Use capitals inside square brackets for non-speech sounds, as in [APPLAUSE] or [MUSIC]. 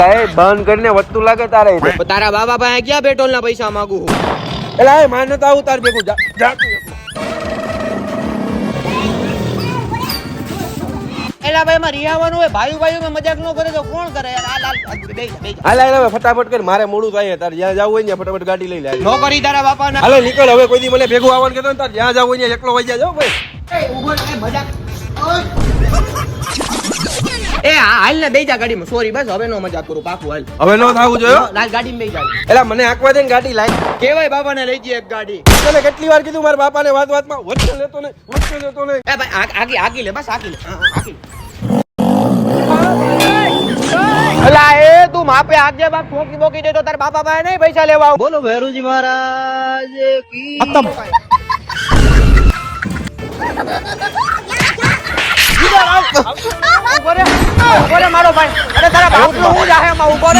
એલા એ બંધ કરીને વધતું લાગે તારે તારા બાબા પાસે ક્યાં પેટ્રોલ ના પૈસા માંગુ હું એલા એ માને તો આવું તાર ભેગું જા જા. એલા ભાઈ માં રિયાવાનું હોય ભાઈ ભાઈ માં મજાક ન કરે તો કોણ કરે? હાલ હાલ હવે ફટાફટ કર મારે મોડું થાય તાર જ્યાં જવું હોય ને ફટાફટ ગાડી લઈ લે તારા બાપા ના હાલે નીકળ. હવે કોઈ દી મને ભેગું આવવાનું કહેતો ને તાર જ્યાં જવું હોય ને એકલો વઈ જાજો ભાઈ. એ હા હાલ ને બેજા જા ગાડીમાં. સોરી બસ હવે નો મજાક કરું પાકું હાલ. હવે નો થવું જોયો લાલ ગાડીમાં બે જા. એલા મને આંકવા દે ને ગાડી લાઈ કેવાય બાબા ને લઈ જઈએ એક ગાડી. તને કેટલી વાર કીધું મારા બાપાને વાત વાતમાં? વચ્ચે લેતો ને વચ્ચે લેતો ને એ ભાઈ આ- આગી આગી લે બસ આગી લે. આગી અલા એ તું માપે આગજે બાપ ફોકી બોકી દે તો તાર બાપા પાસે નહીં પૈસા લેવા આવું. બોલો ભેરુજી મહારાજ કી? [LAUGHS] તારા બાપનો હું જાહે એમાં ઊભો રે